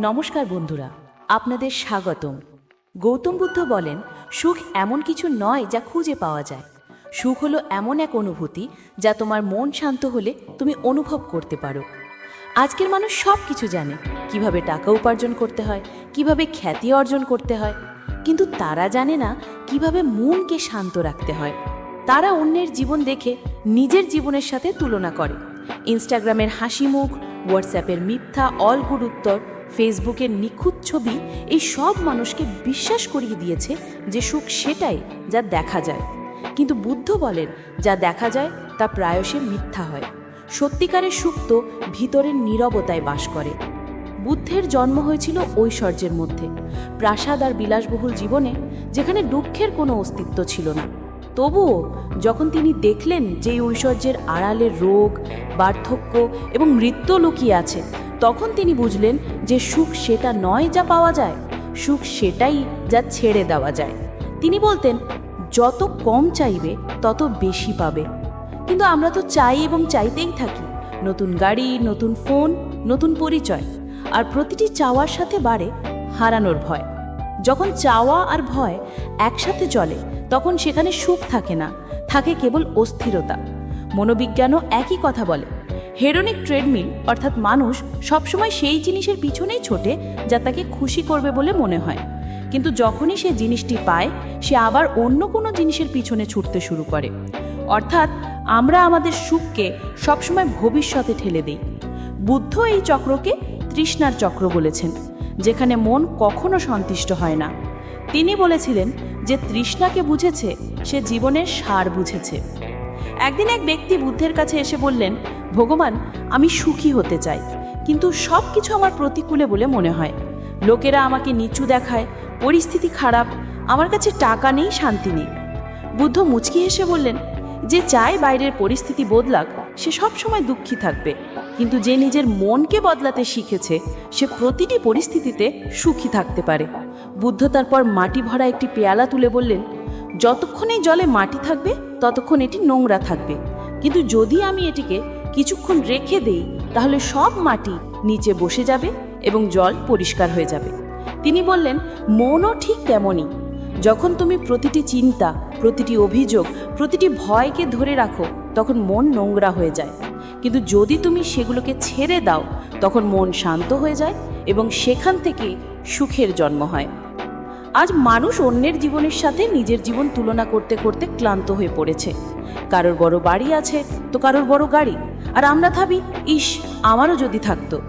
নমস্কার বন্ধুরা, আপনাদের স্বাগতম। গৌতম বুদ্ধ বলেন, সুখ এমন কিছু নয় যা খুঁজে পাওয়া যায়। সুখ হলো এমন এক অনুভূতি যা তোমার মন শান্ত হলে তুমি অনুভব করতে পারো। আজকের মানুষ সব কিছু জানে, কীভাবে টাকা উপার্জন করতে হয়, কীভাবে খ্যাতি অর্জন করতে হয়। কিন্তু তারা জানে না কীভাবে মনকে শান্ত রাখতে হয়। তারা অন্যের জীবন দেখে নিজের জীবনের সাথে তুলনা করে। ইনস্টাগ্রামের হাসি মুখ হোয়াটসঅ্যাপের মিথ্যা অলগুড উত্তর ফেসবুকের নিখুঁত ছবি এই সব মানুষকে বিশ্বাস করিয়ে দিয়েছে যে সুখ সেটাই যা দেখা যায়। কিন্তু বুদ্ধ বলেন, যা দেখা যায় তা প্রায়শই মিথ্যা হয়। সত্যিকারের সুখ তো ভিতরের নীরবতায় বাস করে। বুদ্ধের জন্ম হয়েছিল ঐশ্বর্যের মধ্যে। প্রাসাদ আর বিলাসবহুল জীবনে যেখানে দুঃখের কোনো অস্তিত্ব ছিল না। তবুও যখন তিনি দেখলেন যে ঐশ্বর্যের আড়ালে রোগ, বার্ধক্য এবং মৃত্যু লুকিয়ে আছে তখন তিনি বুঝলেন যে সুখ সেটা নয় যা পাওয়া যায়, সুখ সেটাই যা ছেড়ে দেওয়া যায়। তিনি বলতেন, যত কম চাইবে, তত বেশি পাবে। কিন্তু আমরা তো চাই এবং চাইতেই থাকি। নতুন গাড়ি, নতুন ফোন, নতুন পরিচয়। আর প্রতিটি চাওয়ার সাথে বাড়ে হারানোর ভয়। যখন চাওয়া আর ভয় একসাথে চলে, তখন সেখানে সুখ থাকে না, থাকে কেবল অস্থিরতা। মনোবিজ্ঞানও একই কথা বলে। হেরোনিক ট্রেডমিল, অর্থাৎ মানুষ সবসময় সেই জিনিসের পিছনেই ছোটে যা তাকে খুশি করবে বলে মনে হয়। কিন্তু যখনই সে জিনিসটি পায়, সে আবার অন্য কোনো জিনিসের পিছনে ছুটতে শুরু করে। অর্থাৎ আমরা আমাদের সুখকে সবসময় ভবিষ্যতে ঠেলে দিই। বুদ্ধ এই চক্রকে তৃষ্ণার চক্র বলেছেন, যেখানে মন কখনো সন্তুষ্ট হয় না। তিনি বলেছিলেন যে তৃষ্ণাকে বুঝেছে, সে জীবনের সার বুঝেছে। একদিন এক ব্যক্তি বুদ্ধের কাছে এসে বললেন, ভগবান, আমি সুখী হতে চাই, কিন্তু সব কিছু আমার প্রতিকূলে বলে মনে হয়। লোকেরা আমাকে নিচু দেখায়, পরিস্থিতি খারাপ, আমার কাছে টাকা নেই, শান্তি নেই। বুদ্ধ মুচকি হেসে বললেন, যে চায় বাইরের পরিস্থিতি বদলাক, সে সব সময় দুঃখী থাকবে। কিন্তু যে নিজের মনকে বদলাতে শিখেছে, সে প্রতিটি পরিস্থিতিতে সুখী থাকতে পারে। বুদ্ধ তারপর মাটি ভরা একটি পেয়ালা তুলে বললেন যতক্ষণ জলে মাটি থাকবে, ততক্ষণ এটি নোংরা থাকবে। কিন্তু যদি আমি এটিকে কিছুক্ষণ রেখে দেই, তাহলে সব মাটি নিচে বসে যাবে এবং জল পরিষ্কার হয়ে যাবে। তিনি বললেন, মনও ঠিক তেমনই। যখন তুমি প্রতিটি চিন্তা, প্রতিটি অভিযোগ, প্রতিটি ভয়কে ধরে রাখো, তখন মন নোংরা হয়ে যায়। কিন্তু যদি তুমি সেগুলোকে ছেড়ে দাও, তখন মন শান্ত হয়ে যায় এবং সেখান থেকে সুখের জন্ম হয়। আজ মানুষ অন্যের জীবনের সাথে নিজের জীবন তুলনা করতে করতে ক্লান্ত হয়ে পড়েছে। কারোর বড় বাড়ি আছে, তো কারোর বড় গাড়ি। আর আমরা ভাবি, ইস, আমারও যদি থাকতো।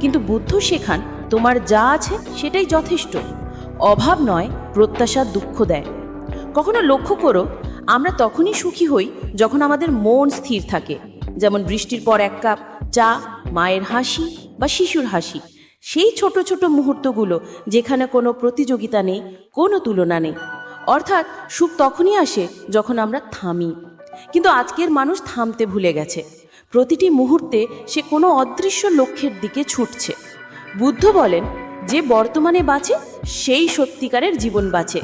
কিন্তু বুদ্ধ শেখান, তোমার যা আছে সেটাই যথেষ্ট। অভাব নয়, প্রত্যাশা দুঃখ দেয়। কখনো লক্ষ্য করো, আমরা তখনই সুখী হই যখন আমাদের মন স্থির থাকে। যেমন বৃষ্টির পর এক কাপ চা, মায়ের হাসি বা শিশুর হাসি। সেই ছোট ছোট মুহূর্তগুলো যেখানে কোনো প্রতিযোগিতা নেই, কোনো তুলনা নেই। অর্থাৎ সুখ তখনই আসে যখন আমরা থামি। কিন্তু আজকের মানুষ থামতে ভুলে গেছে। প্রতিটি মুহূর্তে সে কোনো অদৃশ্য লক্ষ্যের দিকে ছুটছে। বুদ্ধ বলেন, যে বর্তমানে বাঁচে, সেই সত্যিকারের জীবন বাঁচে।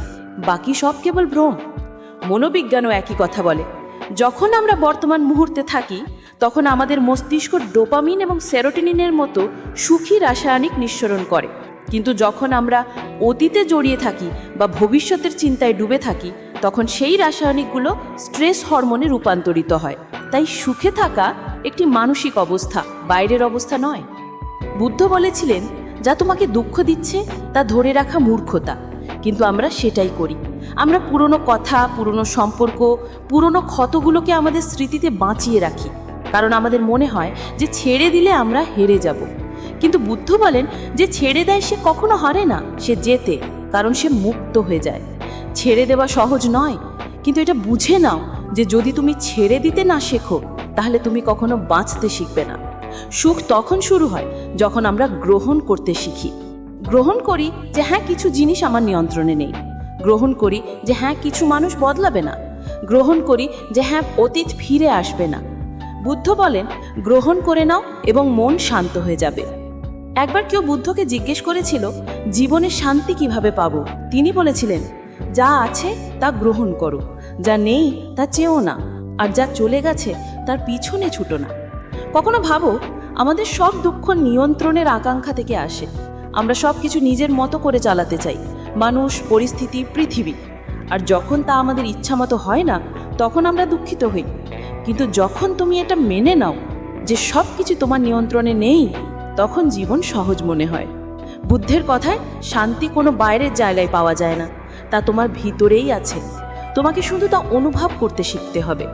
বাকি সব কেবল ভ্রম। মনোবিজ্ঞানও একই কথা বলে। যখন আমরা বর্তমান মুহূর্তে থাকি তখন আমাদের মস্তিষ্ক ডোপামিন এবং সেরোটিনিনের মতো সুখী রাসায়নিক নিঃসরণ করে। কিন্তু যখন আমরা অতীতে জড়িয়ে থাকি বা ভবিষ্যতের চিন্তায় ডুবে থাকি, তখন সেই রাসায়নিকগুলো স্ট্রেস হরমোনে রূপান্তরিত হয়। তাই সুখে থাকা একটি মানসিক অবস্থা, বাইরের অবস্থা নয়। বুদ্ধ বলেছিলেন, যা তোমাকে দুঃখ দিচ্ছে, তা ধরে রাখা মূর্খতা। কিন্তু আমরা সেটাই করি। আমরা পুরনো কথা, পুরনো সম্পর্ক, পুরনো ক্ষতগুলোকে আমাদের স্মৃতিতে বাঁচিয়ে রাখি। কারণ আমাদের মনে হয় যে ছেড়ে দিলে আমরা হেরে যাব। কিন্তু বুদ্ধ বলেন যে ছেড়ে দেয় সে কখনো হারে না, সে যেতে কারণ সে মুক্ত হয়ে যায়। ছেড়ে দেওয়া সহজ নয়, কিন্তু এটা বুঝে নাও যে যদি তুমি ছেড়ে দিতে না শেখো, তাহলে তুমি কখনো বাঁচতে শিখবে না। সুখ তখন শুরু হয় যখন আমরা গ্রহণ করতে শিখি। গ্রহণ করি যে হ্যাঁ কিছু জিনিস আমার নিয়ন্ত্রণে নেই। গ্রহণ করি যে হ্যাঁ কিছু মানুষ বদলাবে না। গ্রহণ করি যে হ্যাঁ অতীত ফিরে আসবে না। বুদ্ধ বলেন, গ্রহণ করে নাও এবং মন শান্ত হয়ে যাবে। একবার কেউ বুদ্ধকে জিজ্ঞেস করেছিল, জীবনে শান্তি কীভাবে পাবো? তিনি বলেছিলেন, যা আছে তা গ্রহণ করো, যা নেই তা চেও না, আর যা চলে গেছে তার পিছনে ছুটো না। কখনো ভাবো, আমাদের সব দুঃখ নিয়ন্ত্রণের আকাঙ্ক্ষা থেকে আসে। আমরা সব কিছু নিজের মতো করে চালাতে চাই, মানুষ, পরিস্থিতি, পৃথিবী। আর যখন তা আমাদের ইচ্ছা মতো হয় না, তখন আমরা দুঃখিত হই। কিন্তু যখন তুমি এটা মেনে নাও যে সব কিছু তোমার নিয়ন্ত্রণে নেই, তখন জীবন সহজ মনে হয়। বুদ্ধের কথায় শান্তি কোনো বাইরের জায়গায় পাওয়া যায় না, তা তোমার ভিতরেই আছে। তোমাকে শুধু তা অনুভব করতে শিখতে হবে।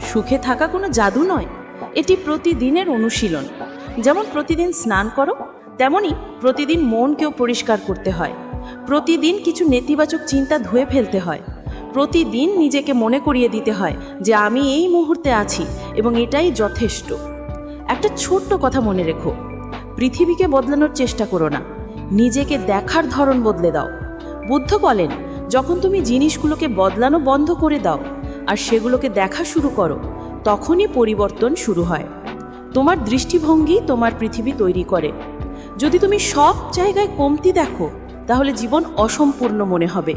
সুখে থাকা কোনো জাদু নয়, এটি প্রতিদিনের অনুশীলন। যেমন প্রতিদিন স্নান করো তেমনই প্রতিদিন মনকেও পরিষ্কার করতে হয়। প্রতিদিন কিছু নেতিবাচক চিন্তা ধুয়ে ফেলতে হয়। প্রতিদিন নিজেকে মনে করিয়ে দিতে হয় যে আমি এই মুহূর্তে আছি এবং এটাই যথেষ্ট। একটা ছোট্ট কথা মনে রেখো। পৃথিবীকে বদলানোর চেষ্টা করো না। নিজেকে দেখার ধরন বদলে দাও। বুদ্ধ বলেন, যখন তুমি জিনিসগুলোকে বদলানো বন্ধ করে দাও আর সেগুলোকে দেখা শুরু করো, তখনই পরিবর্তন শুরু হয়। তোমার দৃষ্টিভঙ্গি তোমার পৃথিবী তৈরি করে। যদি তুমি সব জায়গায় কমতি দেখো তাহলে জীবন অসম্পূর্ণ মনে হবে।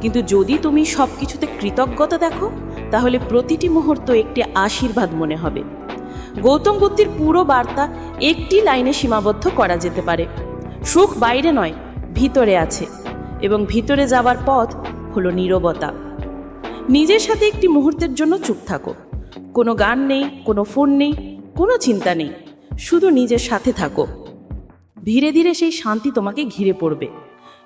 কিন্তু যদি তুমি সব কিছুতে কৃতজ্ঞতা দেখো, তাহলে প্রতিটি মুহূর্ত একটি আশীর্বাদ মনে হবে। গৌতম বুদ্ধির পুরো বার্তা একটি লাইনে সীমাবদ্ধ করা যেতে পারে। সুখ বাইরে নয়, ভিতরে আছে এবং ভিতরে যাবার পথ হলো নীরবতা। নিজের সাথে একটি মুহূর্তের জন্য চুপ থাকো। কোনো গান নেই, কোনো ফোন নেই, কোনো চিন্তা নেই। শুধু নিজের সাথে থাকো। ধীরে ধীরে সেই শান্তি তোমাকে ঘিরে পড়বে।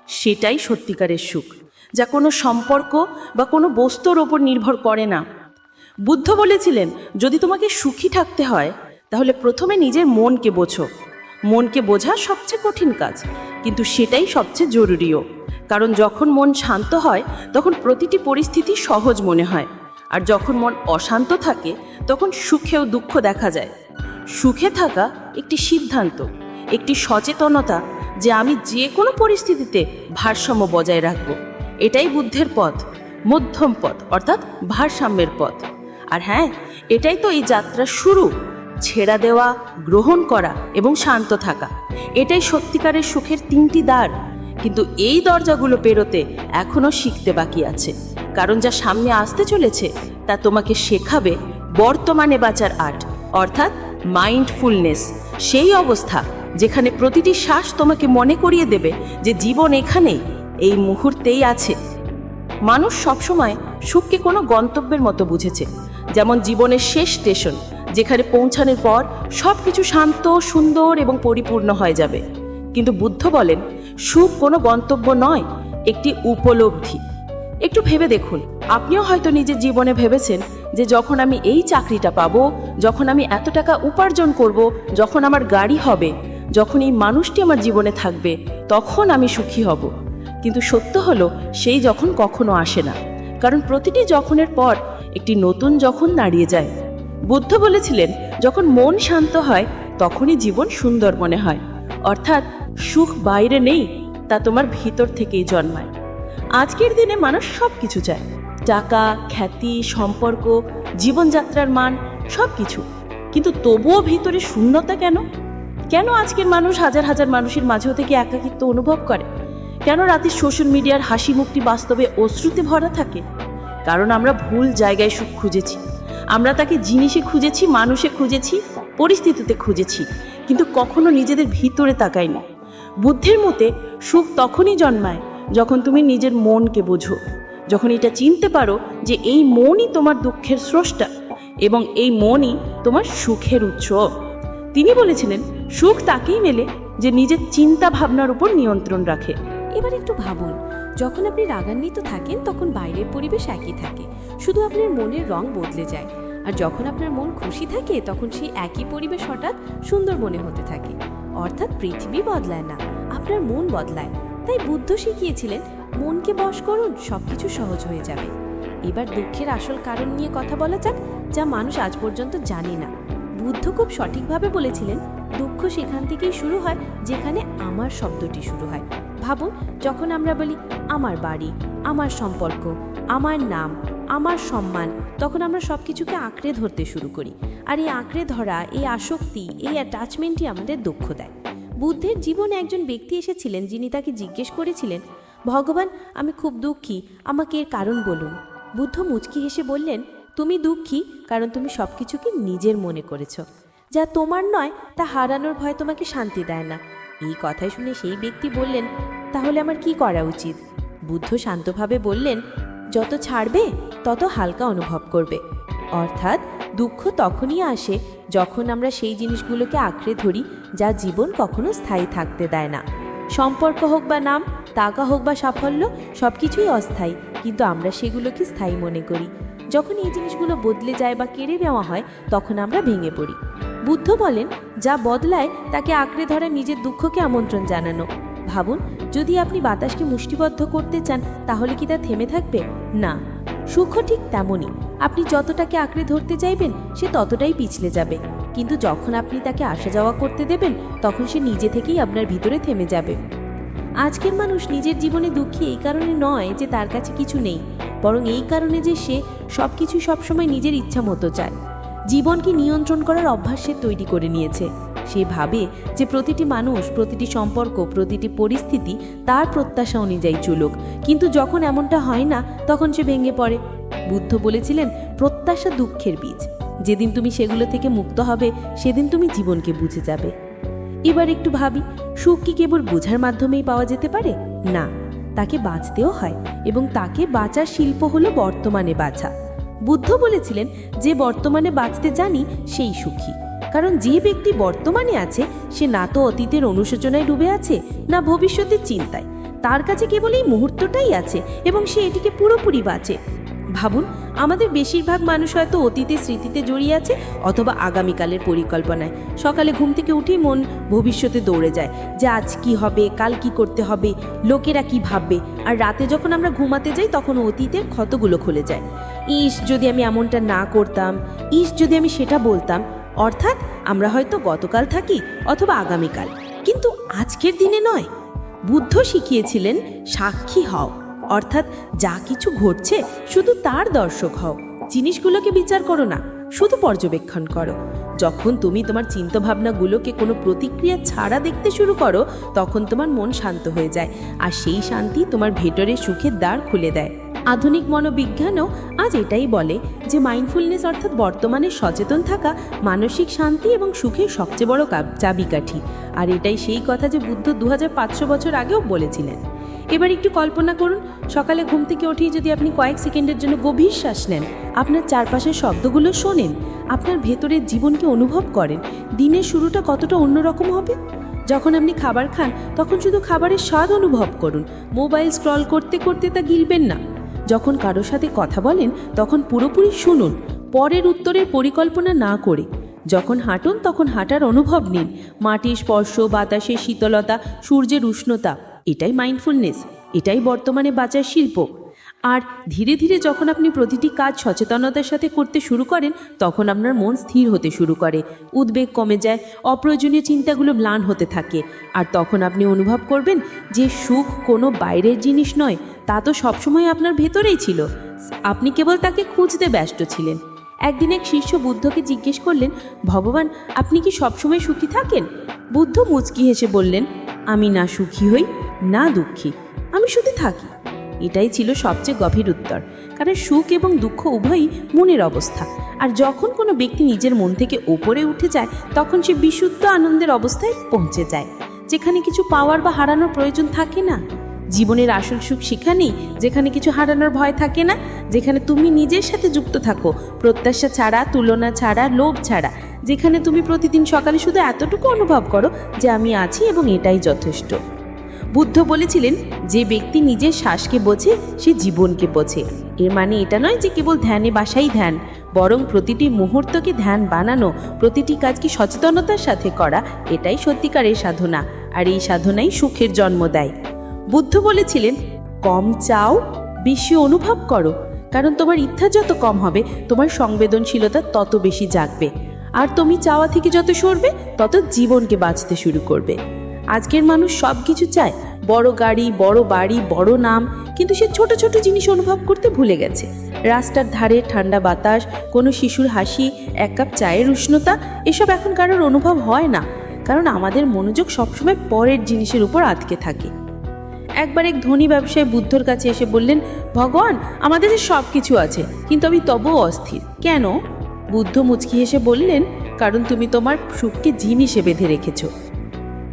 সেটাই সত্যিকারের সুখ, যা কোনো সম্পর্ক বা কোনো বস্তুর ওপর নির্ভর করে না। বুদ্ধ বলেছিলেন, যদি তোমাকে সুখী থাকতে হয়, তাহলে প্রথমে নিজের মনকে বোঝো। মনকে বোঝা সবচেয়ে কঠিন কাজ, কিন্তু সেটাই সবচেয়ে জরুরিও। কারণ যখন মন শান্ত হয়, তখন প্রতিটি পরিস্থিতি সহজ মনে হয়। আর যখন মন অশান্ত থাকে, তখন সুখেও দুঃখ দেখা যায়। সুখে থাকা একটি সিদ্ধান্ত, একটি সচেতনতা যে আমি যে কোনো পরিস্থিতিতে ভারসাম্য বজায় রাখব। এটাই বুদ্ধের পথ, মধ্যম পথ, অর্থাৎ ভারসাম্যের পথ। আর হ্যাঁ এটাই তো এই যাত্রার শুরু, ছেড়া দেওয়া, গ্রহণ করা এবং শান্ত থাকা। এটাই সত্যিকারের সুখের তিনটি দ্বার। কিন্তু এই দরজাগুলো পেরোতে এখনও শিখতে বাকি আছে। কারণ যা সামনে আসতে চলেছে, তা তোমাকে শেখাবে বর্তমানে বাঁচার আর্ট অর্থাৎ মাইন্ডফুলনেস সেই অবস্থা যেখানে প্রতিটি শ্বাস তোমাকে মনে করিয়ে দেবে যে জীবন এখানেই এই মুহূর্তেই আছে। মানুষ সবসময় সুখকে কোনো গন্তব্যের মতো বুঝেছে। যেমন জীবনের শেষ স্টেশন, যেখানে পৌঁছানোর পর সব কিছু শান্ত, সুন্দর এবং পরিপূর্ণ হয়ে যাবে। কিন্তু বুদ্ধ বলেন, সুখ কোনো গন্তব্য নয়, একটি উপলব্ধি। একটু ভেবে দেখুন, আপনিও হয়তো নিজের জীবনে ভেবেছেন যে যখন আমি এই চাকরিটা পাবো, যখন আমি এত টাকা উপার্জন করব, যখন আমার গাড়ি হবে যখন এই মানুষটি আমার জীবনে থাকবে, তখন আমি সুখী হব। কিন্তু সত্য হলো, সেই যখন কখনো আসে না। কারণ প্রতিটি যখনের পর একটি নতুন যখন দাঁড়িয়ে যায়। বুদ্ধ বলেছিলেন, যখন মন শান্ত হয়, তখনই জীবন সুন্দর মনে হয়। অর্থাৎ, সুখ বাইরে নেই, তা তোমার ভিতর থেকেই জন্মায়। আজকের দিনে মানুষ সব কিছু চায়। টাকা, খ্যাতি, সম্পর্ক, জীবনযাত্রার মান সব কিছু কিন্তু তবুও ভিতরে শূন্যতা কেন? কেন আজকের মানুষ হাজার হাজার মানুষের মাঝেও থেকে একাকিত্ব অনুভব করে? কেন রাতে সোশ্যাল মিডিয়ার হাসি মুক্তি বাস্তবে অশ্রুতে ভরা থাকে? কারণ আমরা ভুল জায়গায় সুখ খুঁজেছি। আমরা তাকে জিনিসে খুঁজেছি, মানুষে খুঁজেছি, পরিস্থিতিতে খুঁজেছি, কিন্তু কখনো নিজেদের ভিতরে তাকাই না বুদ্ধের মতে, সুখ তখনই জন্মায় যখন তুমি নিজের মনকে বোঝো, যখন এটা চিনতে পারো যে এই মনই তোমার দুঃখের স্রষ্টা এবং এই মনই তোমার সুখের উৎস। তিনি বলেছিলেন, সুখ তাকেই মেলে যে নিজের চিন্তা ভাবনার উপর নিয়ন্ত্রণ রাখে। এবার একটু ভাবুন, যখন আপনি রাগান্বিত থাকেন, তখন বাইরের পরিবেশ একই থাকে। শুধু আপনার মনের রং বদলে যায়। আর যখন আপনার মন খুশি থাকে, তখন সেই একই পরিবেশ হঠাৎ সুন্দর মনে হতে থাকে। অর্থাৎ পৃথিবী বদলায় না, আপনার মন বদলায়। তাই বুদ্ধ শিখিয়েছিলেন, মনকে বশ করুন, সবকিছু সহজ হয়ে যাবে। এবার দুঃখের আসল কারণ নিয়ে কথা বলা যাক, যা মানুষ আজ পর্যন্ত জানে না। বুদ্ধ খুব সঠিকভাবে বলেছিলেন, দুঃখ সেখান থেকেই শুরু হয় যেখানে আমার শব্দটি শুরু হয়। ভাবুন, যখন আমরা বলি, আমার বাড়ি, আমার সম্পর্ক, আমার নাম, আমার সম্মান, তখন আমরা সব কিছুকে আঁকড়ে ধরতে শুরু করি। আর এই আঁকড়ে ধরা, এই আসক্তি, এই অ্যাটাচমেন্টই আমাদের দুঃখ দেয়। বুদ্ধের জীবনে একজন ব্যক্তি এসেছিলেন যিনি তাকে জিজ্ঞেস করেছিলেন, ভগবান, আমি খুব দুঃখী, আমাকে এর কারণ বলুন। বুদ্ধ মুচকি হেসে বললেন তুমি দুঃখী, কারণ তুমি সব কিছুকে নিজের মনে করেছ। যা তোমার নয়, তা হারানোর ভয় তোমাকে শান্তি দেয় না। এই কথা শুনে সেই ব্যক্তি বললেন, তাহলে আমার কি করা উচিত? বুদ্ধ শান্তভাবে বললেন, যত ছাড়বে, তত হালকা অনুভব করবে। অর্থাৎ দুঃখ তখনই আসে যখন আমরা সেই জিনিসগুলোকে আঁকড়ে ধরি যা জীবন কখনো স্থায়ী থাকতে দেয় না। সম্পর্ক হোক বা নাম, টাকা হোক বা সাফল্য সব কিছুই অস্থায়ী, কিন্তু আমরা সেগুলোকে স্থায়ী মনে করি। যখন এই জিনিসগুলো বদলে যায় বা কেড়ে নেওয়া হয়, তখন আমরা ভেঙে পড়ি। বুদ্ধ বলেন, যা বদলায়, তাকে আঁকড়ে ধরা নিজের দুঃখকে আমন্ত্রণ জানানো। ভাবুন, যদি আপনি বাতাসকে মুষ্টিবদ্ধ করতে চান, তাহলে কি তা থেমে থাকবে? না। সুখ ঠিক তেমনই। আপনি যতটাকে আঁকড়ে ধরতে চাইবেন, সে ততটাই পিছলে যাবে। কিন্তু যখন আপনি তাকে আসা যাওয়া করতে দেবেন, তখন সে নিজে থেকেই আপনার ভিতরে থেমে যাবে। আজকের মানুষ নিজের জীবনে দুঃখী এই কারণে নয় যে তার কাছে কিছু নেই, বরং এই কারণে যে সে সব কিছু সবসময় নিজের ইচ্ছা মতো চায়। জীবনকে নিয়ন্ত্রণ করার অভ্যাস সে তৈরি করে নিয়েছে। সে ভাবে যে প্রতিটি মানুষ, প্রতিটি সম্পর্ক, প্রতিটি পরিস্থিতি তার প্রত্যাশা অনুযায়ী চলুক। কিন্তু যখন এমনটা হয় না, তখন সে ভেঙে পড়ে। বুদ্ধ বলেছিলেন, প্রত্যাশা দুঃখের বীজ। যেদিন তুমি সেগুলো থেকে মুক্ত হবে, সেদিন তুমি জীবনকে বুঝে যাবে। এবার একটু ভাবি সুখ কি কেবল বোঝার মাধ্যমেই পাওয়া যেতে পারে? না, তাকে বাঁচতেও হয় এবং তাকে বাঁচার শিল্প হলো বর্তমানে বাঁচা। বুদ্ধ বলেছিলেন, যে বর্তমানে বাঁচতে জানি, সেই সুখী। কারণ যে ব্যক্তি বর্তমানে আছে, সে না তো অতীতের অনুশোচনায় ডুবে আছে, না ভবিষ্যতের চিন্তায়। তার কাছে কেবল এই মুহূর্তটাই আছে এবং সে এটিকে পুরোপুরি বাঁচে। ভাবুন, আমাদের বেশিরভাগ মানুষ হয়তো অতীতের স্মৃতিতে জড়িয়ে আছে অথবা আগামীকালের পরিকল্পনায়। সকালে ঘুম থেকে উঠেই মন ভবিষ্যতে দৌড়ে যায়। যে আজ কি হবে, কাল কি করতে হবে, লোকেরা কি ভাববে? আর রাতে যখন আমরা ঘুমাতে যাই, তখন অতীতের ক্ষতগুলো খুলে যায়। ইস, যদি আমি এমনটা না করতাম, ইস, যদি আমি সেটা বলতাম, অর্থাৎ আমরা হয়তো গতকাল থাকি অথবা আগামীকাল। কিন্তু আজকের দিনে নয়। বুদ্ধ শিখিয়েছিলেন, সাক্ষী হও। অর্থাৎ যা কিছু ঘটছে, শুধু তার দর্শক হও। জিনিসগুলোকে বিচার করো না, শুধু পর্যবেক্ষণ করো। যখন তুমি তোমার চিন্তাভাবনাগুলোকে কোনো প্রতিক্রিয়া ছাড়া দেখতে শুরু করো, তখন তোমার মন শান্ত হয়ে যায়, আর সেই শান্তি তোমার ভেতরে সুখের দ্বার খুলে দেয়। আধুনিক মনোবিজ্ঞানও আজ এটাই বলে যে মাইন্ডফুলনেস অর্থাৎ বর্তমানে সচেতন থাকা মানসিক শান্তি এবং সুখের সবচেয়ে বড় চাবিকাঠি। আর এটাই সেই কথা যে বুদ্ধ দু হাজার পাঁচশো বছর আগেও বলেছিলেন। এবার একটু কল্পনা করুন, সকালে ঘুম থেকে উঠেই যদি আপনি কয়েক সেকেন্ডের জন্য গভীর শ্বাস নেন, আপনার চারপাশের শব্দগুলো শোনেন, আপনার ভেতরের জীবনকে অনুভব করেন, দিনের শুরুটা কতটা অন্যরকম হবে? যখন আপনি খাবার খান, তখন শুধু খাবারের স্বাদ অনুভব করুন, মোবাইল স্ক্রল করতে করতে তা গিলবেন না। যখন কারোর সাথে কথা বলেন, তখন পুরোপুরি শুনুন, পরের উত্তরের পরিকল্পনা না করে। যখন হাঁটুন, তখন হাঁটার অনুভব নিন, মাটির স্পর্শ, বাতাসের শীতলতা, সূর্যের উষ্ণতা এটাই মাইন্ডফুলনেস এটাই বর্তমানে বাঁচার শিল্প। আর ধীরে ধীরে যখন আপনি প্রতিটি কাজ সচেতনতার সাথে করতে শুরু করেন, তখন আপনার মন স্থির হতে শুরু করে। উদ্বেগ কমে যায়, অপ্রয়োজনীয় চিন্তাগুলো ম্লান হতে থাকে। আর তখন আপনি অনুভব করবেন যে সুখ কোনো বাইরের জিনিস নয়, তা তো সবসময় আপনার ভেতরেই ছিল। আপনি কেবল তাকে খুঁজতে ব্যস্ত ছিলেন। একদিন এক শিষ্য বুদ্ধকে জিজ্ঞেস করলেন, ভগবান, আপনি কি সবসময় সুখী থাকেন? বুদ্ধ মুচকি হেসে বললেন আমি না সুখী হই, না দুঃখী, আমি শুধু থাকি। এটাই ছিল সবচেয়ে গভীর উত্তর, কারণ সুখ এবং দুঃখ উভয়ই মনের অবস্থা। আর যখন কোনো ব্যক্তি নিজের মন থেকে ওপরে উঠে যায়, তখন সে বিশুদ্ধ আনন্দের অবস্থায় পৌঁছে যায়, যেখানে কিছু পাওয়ার বা হারানোর প্রয়োজন থাকে না। জীবনের আসল সুখ সেখানেই, যেখানে কিছু হারানোর ভয় থাকে না, যেখানে তুমি নিজের সাথে যুক্ত থাকো। প্রত্যাশা ছাড়া, তুলনা ছাড়া, লোভ ছাড়া। যেখানে তুমি প্রতিদিন সকালে শুধু এতটুকু অনুভব করো যে আমি আছি এবং এটাই যথেষ্ট। বুদ্ধ বলেছিলেন, যে ব্যক্তি নিজের শ্বাসকে বোঝে, সে জীবনকে বোঝে। এর মানে এটা নয় যে কেবল ধ্যানে বাসাই ধ্যান। বরং প্রতিটি মুহূর্তকে ধ্যান বানানো, প্রতিটি কাজকে সচেতনতার সাথে করা, এটাই সত্যিকারের সাধনা। আর এই সাধনাই সুখের জন্ম দেয়। বুদ্ধ বলেছিলেন, কম চাও, বেশি অনুভব করো। কারণ তোমার ইচ্ছা যত কম হবে, তোমার সংবেদনশীলতা তত বেশি জাগবে। আর তুমি চাওয়া থেকে যত সরবে, তত জীবনকে বাঁচতে শুরু করবে। আজকের মানুষ সব কিছু চায়। বড় গাড়ি, বড় বাড়ি, বড় নাম। কিন্তু সে ছোট ছোট জিনিস অনুভব করতে ভুলে গেছে। রাস্তার ধারে ঠান্ডা বাতাস, কোনো শিশুর হাসি, এক কাপ চায়ের উষ্ণতা, এসব এখন কারোর অনুভব হয় না। কারণ আমাদের মনোযোগ সবসময় পরের জিনিসের উপর আটকে থাকে। একবার এক ধনী ব্যবসায়ী বুদ্ধর কাছে এসে বললেন, ভগবান, আমাদের সব কিছু আছে, কিন্তু আমি তবুও অস্থির। কেন? বুদ্ধ মুচকি হেসে বললেন, কারণ তুমি তোমার সুখকে জিনিসে বেঁধে রেখেছ।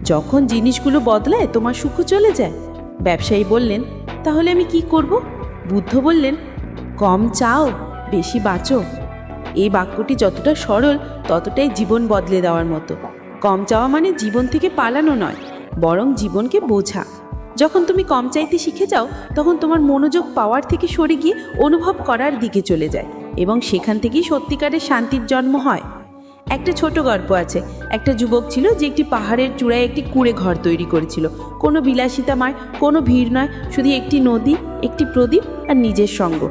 যখন জিনিসগুলো বদলায়, তোমার সুখ চলে যায়। ব্যবসায়ী বললেন, তাহলে আমি কি করব? বুদ্ধ বললেন, কম চাও, বেশি বাঁচো। এই বাক্যটি যতটা সরল, ততটাই জীবন বদলে দেওয়ার মতো। কম চাওয়া মানে জীবন থেকে পালানো নয়, বরং জীবনকে বোঝা। যখন তুমি কম চাইতে শিখে যাও, তখন তোমার মনোযোগ পাওয়ার থেকে সরে গিয়ে অনুভব করার দিকে চলে যায় এবং সেখান থেকেই সত্যিকারের শান্তির জন্ম হয়। একটা ছোট গল্প আছে। একটা যুবক ছিল যে একটি পাহাড়ের চূড়ায় একটি কুঁড়ে ঘর তৈরি করেছিল। কোনো বিলাসিতা মায় কোনো ভিড় নয়, শুধু একটি নদী, একটি প্রদীপ আর নিজের সঙ্গ।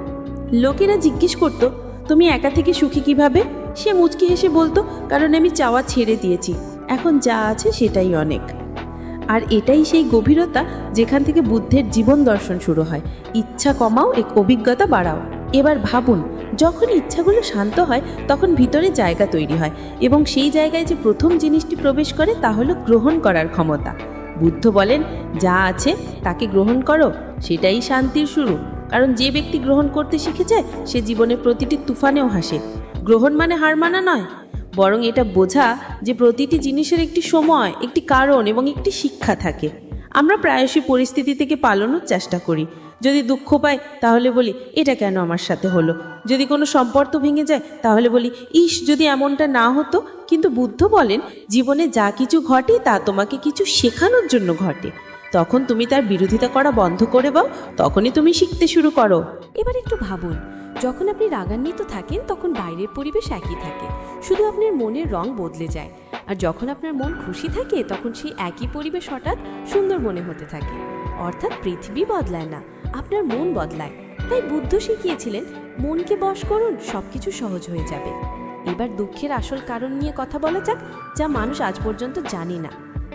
লোকেরা জিজ্ঞেস করতো, তুমি একা থেকে সুখী কীভাবে? সে মুচকি হেসে বলতো, কারণ আমি চাওয়া ছেড়ে দিয়েছি। এখন যা আছে সেটাই অনেক। আর এটাই সেই গভীরতা যেখান থেকে বুদ্ধের জীবন দর্শন শুরু হয়। ইচ্ছা কমাও, এক অভিজ্ঞতা বাড়াও। এবার ভাবুন, যখন ইচ্ছাগুলো শান্ত হয়, তখন ভিতরে জায়গা তৈরি হয় এবং সেই জায়গায় যে প্রথম জিনিসটি প্রবেশ করে, তা হলো গ্রহণ করার ক্ষমতা। বুদ্ধ বলেন, যা আছে, তাকে গ্রহণ করো। সেটাই শান্তির শুরু। কারণ যে ব্যক্তি গ্রহণ করতে শিখেছে, সে জীবনের প্রতিটি তুফানেও হাসে। গ্রহণ মানে হার মানা নয়। বরং এটা বোঝা যে প্রতিটি জিনিসের একটি সময়, একটি কারণ এবং একটি শিক্ষা থাকে। আমরা প্রায়শই পরিস্থিতি থেকে পালানোর চেষ্টা করি। যদি দুঃখ পাই, তাহলে বলি, এটা কেন আমার সাথে হলো? যদি কোনো সম্পর্ক ভেঙে যায়, তাহলে বলি, ইস, যদি এমনটা না হতো। কিন্তু বুদ্ধ বলেন, জীবনে যা কিছু ঘটে, তা তোমাকে কিছু শেখানোর জন্য ঘটে। তখন তুমি তার বিরোধিতা করা বন্ধ করে দাও, তখনই তুমি শিখতে শুরু করো। এবার একটু ভাবুন, যখন আপনি রাগান্বিত থাকেন, তখন বাইরের পরিবেশ একই থাকে। শুধু আপনার মনের রং বদলে যায়। আর যখন আপনার মন খুশি থাকে, তখন সেই একই পরিবেশ হঠাৎ সুন্দর মনে হতে থাকে। অর্থাৎ পৃথিবী বদলায় না, আপনার মন বদলায়। তাই বুদ্ধ শিখিয়েছিলেন, মনকে বশ করুন সব কিছু সহজ হয়ে যাবে। এবার দুঃখের আসল কারণ নিয়ে কথা বলা যাক, যা মানুষ আজ পর্যন্ত জানি না।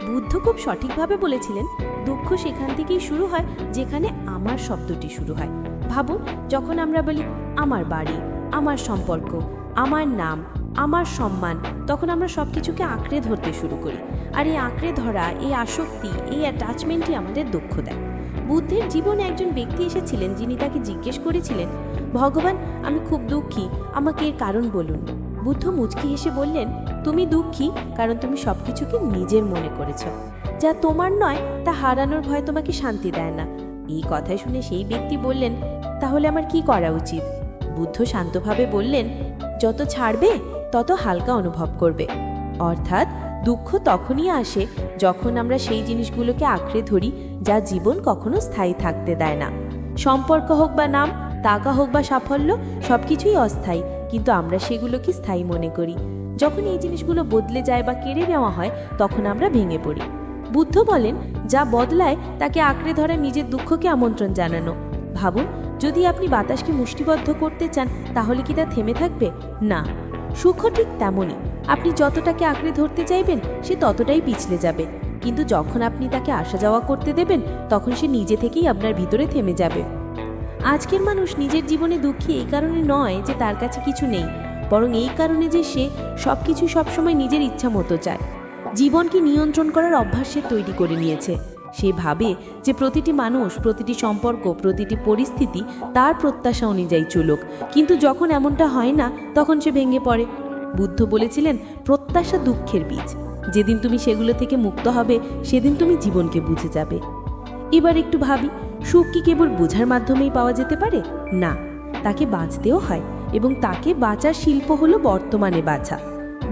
বুদ্ধ খুব সঠিকভাবে বলেছিলেন, দুঃখ সেখান থেকেই শুরু হয়, যেখানে আমার শব্দটি শুরু হয়। ভাবুন, যখন আমরা বলি, আমার বাড়ি, আমার সম্পর্ক, আমার নাম আমার সম্মান, তখন আমরা সব কিছুকে আঁকড়ে ধরতে শুরু করি। আর এই আঁকড়ে ধরা, এই আসক্তি, এই অ্যাটাচমেন্টই আমাদের দুঃখ দেয়। বুদ্ধের জীবনে একজন ব্যক্তি এসেছিলেন যিনি তাকে জিজ্ঞেস করেছিলেন, ভগবান, আমি খুব দুঃখী, আমাকে এর কারণ বলুন। বুদ্ধ মুচকি হেসে বললেন, তুমি দুঃখী, কারণ তুমি সব কিছুকে নিজের মনে করেছ। যা তোমার নয়, তা হারানোর ভয় তোমাকে শান্তি দেয় না। এই কথাই শুনে সেই ব্যক্তি বললেন, তাহলে আমার কি করা উচিত? বুদ্ধ শান্তভাবে বললেন, যত ছাড়বে তত হালকা অনুভব করবে। অর্থাৎ দুঃখ তখনই আসে যখন আমরা সেই জিনিসগুলোকে আঁকড়ে ধরি যা জীবন কখনো স্থায়ী থাকতে দেয় না। সম্পর্ক হোক বা নাম, টাকা হোক বা সাফল্য সব কিছুই অস্থায়ী, কিন্তু আমরা সেগুলোকে স্থায়ী মনে করি। যখন এই জিনিসগুলো বদলে যায় বা কেড়ে নেওয়া হয়, তখন আমরা ভেঙে পড়ি। বুদ্ধ বলেন, যা বদলায়, তাকে আঁকড়ে ধরা নিজের দুঃখকে আমন্ত্রণ জানানো। ভাবুন, যদি আপনি বাতাসকে মুষ্টিবদ্ধ করতে চান, তাহলে কি তা থেমে থাকবে? না। সুখও ঠিক তেমনই। আপনি যতটাকে আঁকড়ে ধরতে চাইবেন, সে ততটাই পিছলে যাবে। কিন্তু যখন আপনি তাকে আসা যাওয়া করতে দেবেন, তখন সে নিজে থেকেই আপনার ভিতরে থেমে যাবে। আজকের মানুষ নিজের জীবনে দুঃখী এই কারণে নয় যে তার কাছে কিছু নেই। বরং এই কারণে যে সে সব কিছু সবসময় নিজের ইচ্ছা মতো চায়। জীবনকে নিয়ন্ত্রণ করার অভ্যাস সে তৈরি করে নিয়েছে। সে ভাবে যে প্রতিটি মানুষ, প্রতিটি সম্পর্ক, প্রতিটি পরিস্থিতি তার প্রত্যাশা অনুযায়ী চলুক। কিন্তু যখন এমনটা হয় না, তখন সে ভেঙে পড়ে। বুদ্ধ বলেছিলেন, প্রত্যাশা দুঃখের বীজ। যেদিন তুমি সেগুলো থেকে মুক্ত হবে, সেদিন তুমি জীবনকে বুঝে যাবে। এবার একটু ভাবি, সুখ কি কেবল বোঝার মাধ্যমেই পাওয়া যেতে পারে? না, তাকে বাঁচতেও হয় এবং তাকে বাঁচার শিল্প হলো বর্তমানে বাঁচা।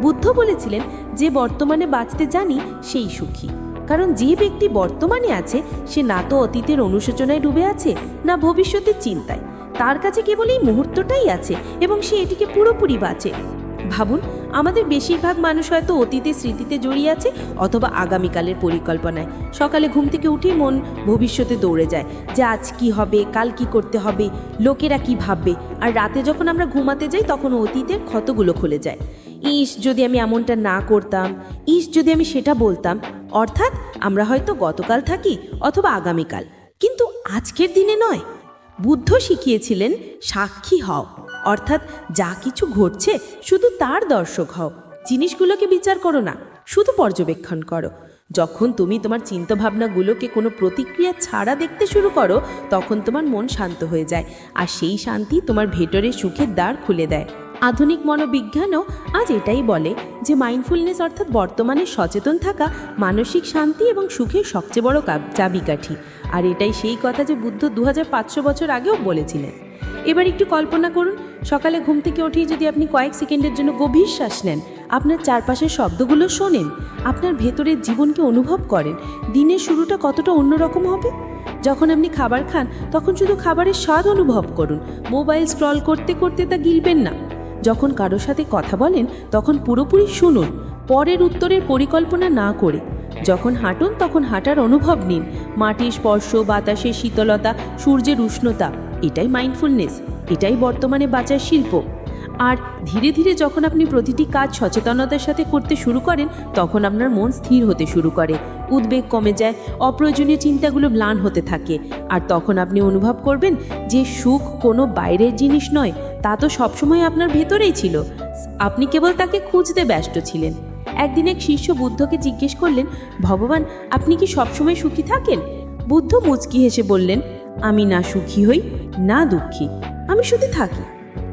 বুদ্ধ বলেছিলেন, যে বর্তমানে বাঁচতে জানি, সেই সুখী। কারণ যে ব্যক্তি বর্তমানে আছে, সে না তো অতীতের অনুশোচনায় ডুবে আছে, না ভবিষ্যতের চিন্তায়। তার কাছে কেবল এই মুহূর্তটাই আছে এবং সে এটিকে পুরোপুরি বাঁচে। ভাবুন, আমাদের বেশিরভাগ মানুষ হয়তো অতীতের স্মৃতিতে জড়িয়ে আছে অথবা আগামীকালের পরিকল্পনায়। সকালে ঘুম থেকে উঠেই মন ভবিষ্যতে দৌড়ে যায় যে আজ কি হবে, কাল কি করতে হবে, লোকেরা কি ভাববে। আর রাতে যখন আমরা ঘুমাতে যাই, তখন অতীতের ক্ষতগুলো খুলে যায়। ইস, যদি আমি এমনটা না করতাম, ইস, যদি আমি সেটা বলতাম, অর্থাৎ আমরা হয়তো গতকাল থাকি অথবা আগামীকাল। কিন্তু আজকের দিনে নয়। বুদ্ধ শিখিয়েছিলেন, সাক্ষী হও। অর্থাৎ যা কিছু ঘটছে, শুধু তার দর্শক হও। জিনিসগুলোকে বিচার করো না, শুধু পর্যবেক্ষণ করো। যখন তুমি তোমার চিন্তাভাবনাগুলোকে কোনো প্রতিক্রিয়া ছাড়া দেখতে শুরু করো, তখন তোমার মন শান্ত হয়ে যায়, আর সেই শান্তি তোমার ভেতরে সুখের দ্বার খুলে দেয়। আধুনিক মনোবিজ্ঞানও আজ এটাই বলে যে মাইন্ডফুলনেস অর্থাৎ বর্তমানে সচেতন থাকা মানসিক শান্তি এবং সুখের সবচেয়ে বড় চাবিকাঠি। আর এটাই সেই কথা যে বুদ্ধ দু হাজার পাঁচশো বছর আগেও বলেছিলেন। এবার একটু কল্পনা করুন, সকালে ঘুম থেকে উঠেই যদি আপনি কয়েক সেকেন্ডের জন্য গভীর শ্বাস নেন, আপনার চারপাশের শব্দগুলো শোনেন, আপনার ভেতরের জীবনকে অনুভব করেন, দিনের শুরুটা কতটা অন্যরকম হবে? যখন আপনি খাবার খান, তখন শুধু খাবারের স্বাদ অনুভব করুন, মোবাইল স্ক্রল করতে করতে তা গিলবেন না। যখন কারোর সাথে কথা বলেন, তখন পুরোপুরি শুনুন, পরের উত্তরের পরিকল্পনা না করে। যখন হাঁটুন, তখন হাঁটার অনুভব নিন। মাটির স্পর্শ, বাতাসের শীতলতা, সূর্যের উষ্ণতা, এটাই মাইন্ডফুলনেস এটাই বর্তমানে বাঁচার শিল্প। আর ধীরে ধীরে যখন আপনি প্রতিটি কাজ সচেতনতার সাথে করতে শুরু করেন, তখন আপনার মন স্থির হতে শুরু করে। উদ্বেগ কমে যায়, অপ্রয়োজনীয় চিন্তাগুলো ম্লান হতে থাকে। আর তখন আপনি অনুভব করবেন যে সুখ কোনো বাইরের জিনিস নয় তা তো সবসময় আপনার ভেতরেই ছিল। আপনি কেবল তাকে খুঁজতে ব্যস্ত ছিলেন। একদিন এক শিষ্য বুদ্ধকে জিজ্ঞেস করলেন, ভগবান, আপনি কি সবসময় সুখী থাকেন? বুদ্ধ মুচকি হেসে বললেন, আমি না সুখী হই, না দুঃখী, আমি শুধু থাকি।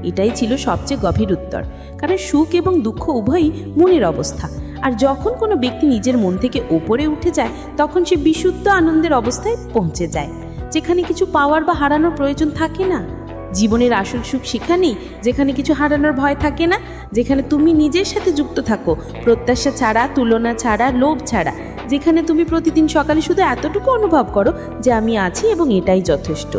এটাই ছিল সবচেয়ে গভীর উত্তর, কারণ সুখ এবং দুঃখ উভয়ই মনের অবস্থা। আর যখন কোনো ব্যক্তি নিজের মন থেকে ওপরে উঠে যায়, তখন সে বিশুদ্ধ আনন্দের অবস্থায় পৌঁছে যায়, যেখানে কিছু পাওয়ার বা হারানোর প্রয়োজন থাকে না। জীবনের আসল সুখ সেখানেই, যেখানে কিছু হারানোর ভয় থাকে না, যেখানে তুমি নিজের সাথে যুক্ত থাকো, প্রত্যাশা ছাড়া, তুলনা ছাড়া, লোভ ছাড়া। যেখানে তুমি প্রতিদিন সকালে শুধু এতটুকু অনুভব করো যে আমি আছি এবং এটাই যথেষ্ট।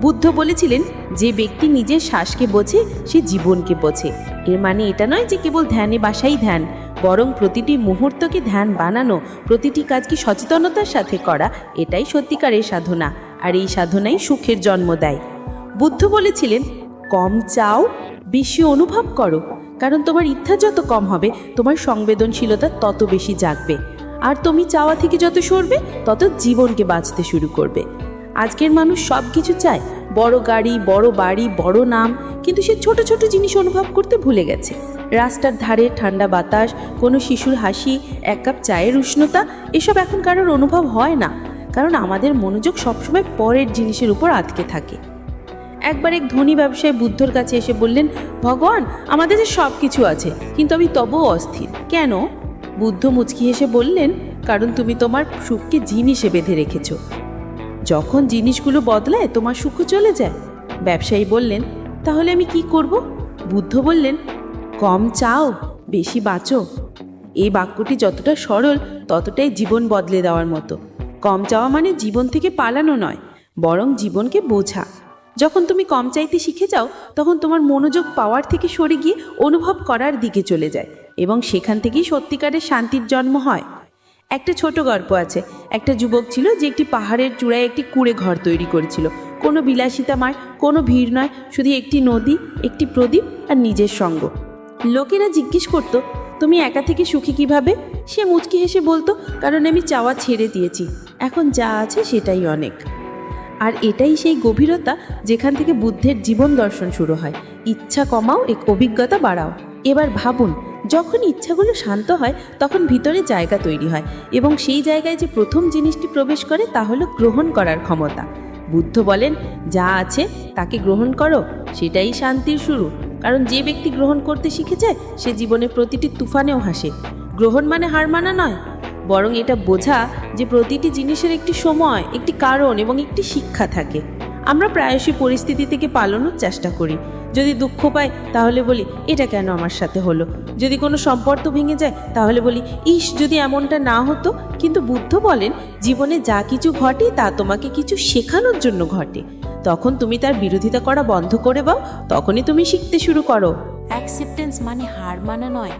বুদ্ধ বলেছিলেন, যে ব্যক্তি নিজের শ্বাসকে বোঝে, সে জীবনকে বোঝে। এর মানে এটা নয় যে কেবল ধ্যানে বাসাই ধ্যান, বরং প্রতিটি মুহূর্তকে ধ্যান বানানো, প্রতিটি কাজকে সচেতনতার সাথে করা, এটাই সত্যিকারের সাধনা। আর এই সাধনাই সুখের জন্ম দেয়। বুদ্ধ বলেছিলেন, কম চাও, বেশি অনুভব করো। কারণ তোমার ইচ্ছা যত কম হবে, তোমার সংবেদনশীলতা তত বেশি জাগবে। আর তুমি চাওয়া থেকে যত সরবে, তত জীবনকে বাঁচতে শুরু করবে। আজকের মানুষ সব কিছু চায়। বড় গাড়ি, বড় বাড়ি, বড় নাম। কিন্তু সে ছোট ছোট জিনিস অনুভব করতে ভুলে গেছে। রাস্তার ধারে ঠান্ডা বাতাস, কোনো শিশুর হাসি, এক কাপ চায়ের উষ্ণতা, এসব এখন কারোর অনুভব হয় না। কারণ আমাদের মনোযোগ সবসময় পরের জিনিসের উপর আটকে থাকে। একবার এক ধনী ব্যবসায়ী বুদ্ধর কাছে এসে বললেন, ভগবান, আমাদের যে সব কিছু আছে, কিন্তু আমি তবুও অস্থির। কেন? বুদ্ধ মুচকি হেসে বললেন, কারণ তুমি তোমার সুখকে জিনিসে বেঁধে রেখেছ। যখন জিনিসগুলো বদলায়, তোমার সুখও চলে যায়। ব্যবসায়ী বললেন, তাহলে আমি কি করব? বুদ্ধ বললেন, কম চাও, বেশি বাঁচো। এই বাক্যটি যতটা সরল, ততটাই জীবন বদলে দেওয়ার মতো। কম চাওয়া মানে জীবন থেকে পালানো নয়, বরং জীবনকে বোঝা। যখন তুমি কম চাইতে শিখে যাও, তখন তোমার মনোযোগ পাওয়ার থেকে সরে গিয়ে অনুভব করার দিকে চলে যায় এবং সেখান থেকেই সত্যিকারের শান্তির জন্ম হয়। একটা ছোট গল্প আছে। একটা যুবক ছিল যে একটি পাহাড়ের চূড়ায় একটি কুড়ে ঘর তৈরি করেছিল। কোনো বিলাসিতা মার, কোনো ভিড় নয়, শুধু একটি নদী, একটি প্রদীপ আর নিজের সঙ্গ। লোকেরা জিজ্ঞেস করত, তুমি একা থেকে সুখী কীভাবে? সে মুচকি হেসে বলতো, কারণ আমি চাওয়া ছেড়ে দিয়েছি। এখন যা আছে সেটাই অনেক। আর এটাই সেই গভীরতা যেখান থেকে বুদ্ধের জীবন দর্শন শুরু হয়। ইচ্ছা কমাও, এক অভিজ্ঞতা বাড়াও। এবার ভাবুন, যখন ইচ্ছাগুলো শান্ত হয়, তখন ভিতরে জায়গা তৈরি হয় এবং সেই জায়গায় যে প্রথম জিনিসটি প্রবেশ করে, তা হলো গ্রহণ করার ক্ষমতা। বুদ্ধ বলেন, যা আছে, তাকে গ্রহণ করো। সেটাই শান্তির শুরু। কারণ যে ব্যক্তি গ্রহণ করতে শিখেছে, সে জীবনে প্রতিটি তুফানেও হাসে। গ্রহণ মানে হার মানা নয়। বরং এটা বোঝা যে প্রতিটি জিনিসের একটি সময়, একটি কারণ এবং একটি শিক্ষা থাকে। আমরা প্রায়শই পরিস্থিতি থেকে পালানোর চেষ্টা করি। যদি দুঃখ পাই, তাহলে বলি, এটা কেন আমার সাথে হলো? যদি কোনো সম্পর্ক ভেঙে যায়, তাহলে বলি, ইস, যদি এমনটা না হতো। কিন্তু বুদ্ধ বলেন, জীবনে যা কিছু ঘটে, তা তোমাকে কিছু শেখানোর জন্য ঘটে। তখন তুমি তার বিরোধিতা করা বন্ধ করে দাও, তখনই তুমি শিখতে শুরু করো। অ্যাকসেপ্টেন্স মানে হার মানা নয়।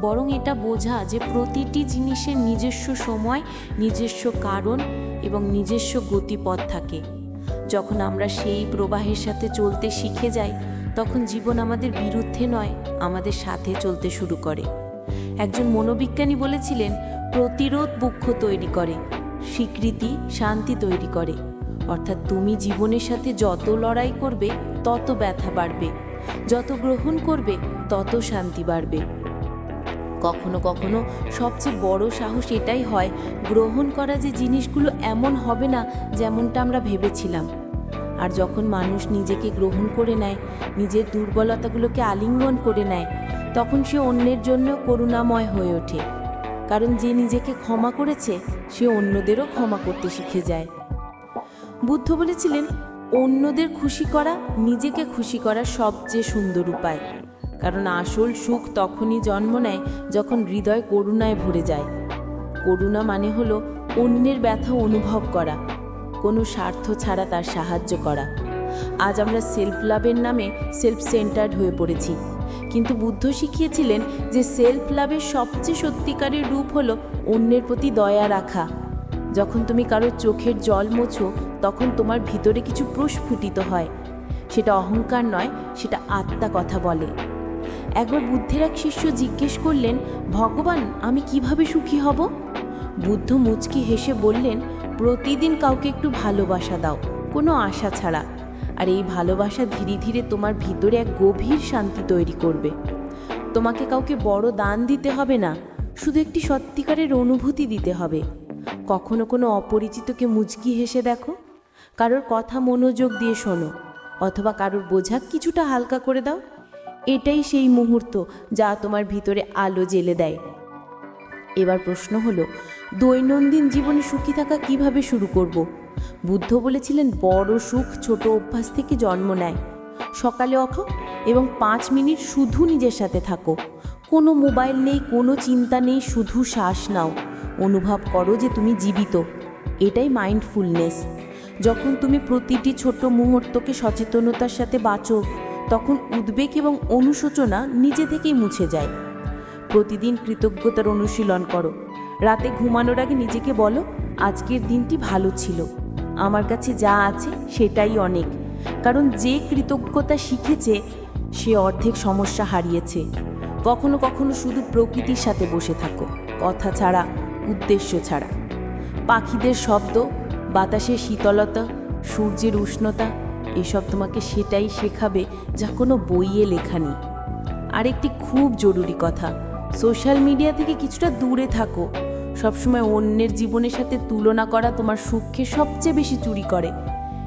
বরং এটা বোঝা যে প্রতিটি জিনিসের নিজস্ব সময়, নিজস্ব কারণ এবং নিজস্ব গতিপথ থাকে। যখন আমরা সেই প্রবাহের সাথে চলতে শিখে যাই, তখন জীবন আমাদের বিরুদ্ধে নয়, আমাদের সাথে চলতে শুরু করে। একজন মনোবিজ্ঞানী বলেছিলেন, প্রতিরোধ বুক্ষ তৈরি করে, স্বীকৃতি শান্তি তৈরি করে। অর্থাৎ তুমি জীবনের সাথে যত লড়াই করবে, তত ব্যথা বাড়বে। যত গ্রহণ করবে, তত শান্তি বাড়বে। কখনো কখনো সবচেয়ে বড় সাহস এটাই হয় গ্রহণ করা যে জিনিসগুলো এমন হবে না যেমনটা আমরা ভেবেছিলাম। আর যখন মানুষ নিজেকে গ্রহণ করে নেয়, নিজের দুর্বলতাগুলোকে আলিঙ্গন করে নেয়, তখন সে অন্যের জন্য করুণাময় হয়ে ওঠে। কারণ যে নিজেকে ক্ষমা করেছে, সে অন্যদেরও ক্ষমা করতে শিখে যায়। বুদ্ধ বলেছিলেন, অন্যদের খুশি করা নিজেকে খুশি করার সবচেয়ে সুন্দর উপায়। কারণ আসল সুখ তখনই জন্ম নেয় যখন হৃদয় করুণায় ভরে যায়। করুণা মানে হলো অন্যের ব্যথা অনুভব করা, কোনো স্বার্থ ছাড়া তার সাহায্য করা। আজ আমরা সেলফ লাভের নামে সেলফ সেন্টার্ড হয়ে পড়েছি, কিন্তু বুদ্ধ শিখিয়েছিলেন যে সেলফ লাভের সবচেয়ে সত্যিকারের রূপ হলো অন্যের প্রতি দয়া রাখা। যখন তুমি কারোর চোখের জল মোছো, তখন তোমার ভিতরে কিছু প্রস্ফুটিত হয়। সেটা অহংকার নয়, সেটা আত্মা কথা বলে। একবার বুদ্ধের এক শিষ্য জিজ্ঞেস করলেন, ভগবান, আমি কীভাবে সুখী হব? বুদ্ধ মুচকি হেসে বললেন, প্রতিদিন কাউকে একটু ভালোবাসা দাও, কোনো আশা ছাড়া। আর এই ভালোবাসা ধীরে ধীরে তোমার ভিতরে এক গভীর শান্তি তৈরি করবে। তোমাকে কাউকে বড় দান দিতে হবে না, শুধু একটি সত্যিকারের অনুভূতি দিতে হবে। কখনো কোনো অপরিচিতকে মুচকি হেসে দেখো। কারোর কথা মনোযোগ দিয়ে শোনো, অথবা কারোর বোঝা কিছুটা হালকা করে দাও। এটাই সেই মুহূর্ত যা তোমার ভিতরে আলো জেলে দেয়। এবার প্রশ্ন হলো, দৈনন্দিন জীবনে সুখী থাকা কীভাবে শুরু করব? বুদ্ধ বলেছিলেন, বড় সুখ ছোট অভ্যাস থেকে জন্ম নেয়। সকালে ওঠো এবং পাঁচ মিনিট শুধু নিজের সাথে থাকো। কোনো মোবাইল নেই, কোনো চিন্তা নেই, শুধু শ্বাস নাও। অনুভব করো যে তুমি জীবিত। এটাই মাইন্ডফুলনেস। যখন তুমি প্রতিটি ছোট মুহূর্তকে সচেতনতার সাথে বাঁচো তখন উদ্বেগ এবং অনুশোচনা নিজে থেকেই মুছে যায়। প্রতিদিন কৃতজ্ঞতার অনুশীলন করো। রাতে ঘুমানোর আগে নিজেকে বলো, আজকের দিনটি ভালো ছিল। আমার কাছে যা আছে সেটাই অনেক। কারণ যে কৃতজ্ঞতা শিখেছে, সে অর্ধেক সমস্যা হারিয়েছে। কখনো কখনো শুধু প্রকৃতির সাথে বসে থাকো, কথা ছাড়া, উদ্দেশ্য ছাড়া। পাখিদের শব্দ, বাতাসের শীতলতা, সূর্যের উষ্ণতা এসব তোমাকে সেটাই শেখাবে যা কোনো বইয়ে লেখা নেই। আরেকটি খুব জরুরি কথা, সোশ্যাল মিডিয়া থেকে কিছুটা দূরে থাকো। সবসময় অন্যের জীবনের সাথে তুলনা করা তোমার সুখকে সবচেয়ে বেশি চুরি করে।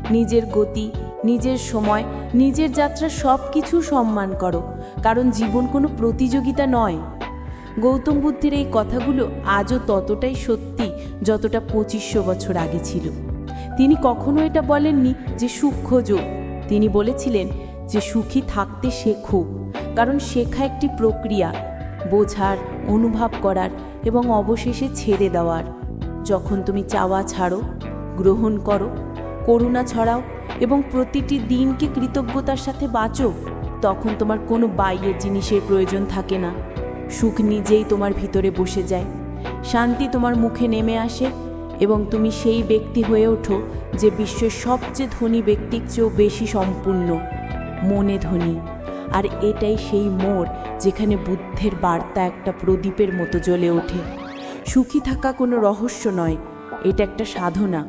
নিজের গতি, নিজের সময়, নিজের যাত্রা সব কিছু সম্মান করো, কারণ জীবন কোনো প্রতিযোগিতা নয়। গৌতম বুদ্ধের এই কথাগুলো আজও ততটাই সত্যি যতটা পঁচিশশো বছর আগে ছিল। তিনি কখনো এটা বলেননি যে সুখ খোঁজো তিনি বলেছিলেন যে সুখী থাকতে শেখো, কারণ শেখা একটি প্রক্রিয়া, বোঝার, অনুভব করার এবং অবশেষে ছেড়ে দেওয়ার। যখন তুমি চাওয়া ছাড়ো, গ্রহণ করো, করুণা ছড়াও এবং প্রতিটি দিনকে কৃতজ্ঞতার সাথে বাঁচো, তখন তোমার কোনো বাইরের জিনিসের প্রয়োজন থাকে না। সুখ নিজেই তোমার ভিতরে বসে যায়। শান্তি তোমার মুখে নেমে আসে এবং তুমি সেই ব্যক্তি হয়ে ওঠো যে বিশ্বের সবচেয়ে ধনী ব্যক্তির চেয়েও বেশি সম্পূর্ণ, মনে ধনী। আর এটাই সেই মোড় যেখানে বুদ্ধের বার্তা একটা প্রদীপের মতো জ্বলে ওঠে। সুখী থাকা কোনো রহস্য নয়, এটা একটা সাধনা।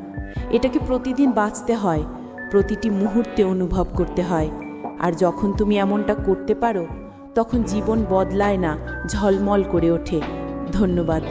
এটাকে প্রতিদিন বাঁচতে হয়, প্রতিটি মুহূর্তে অনুভব করতে হয়। আর যখন তুমি এমনটা করতে পারো, তখন জীবন বদলায় না, ঝলমল করে ওঠে। ধন্যবাদ।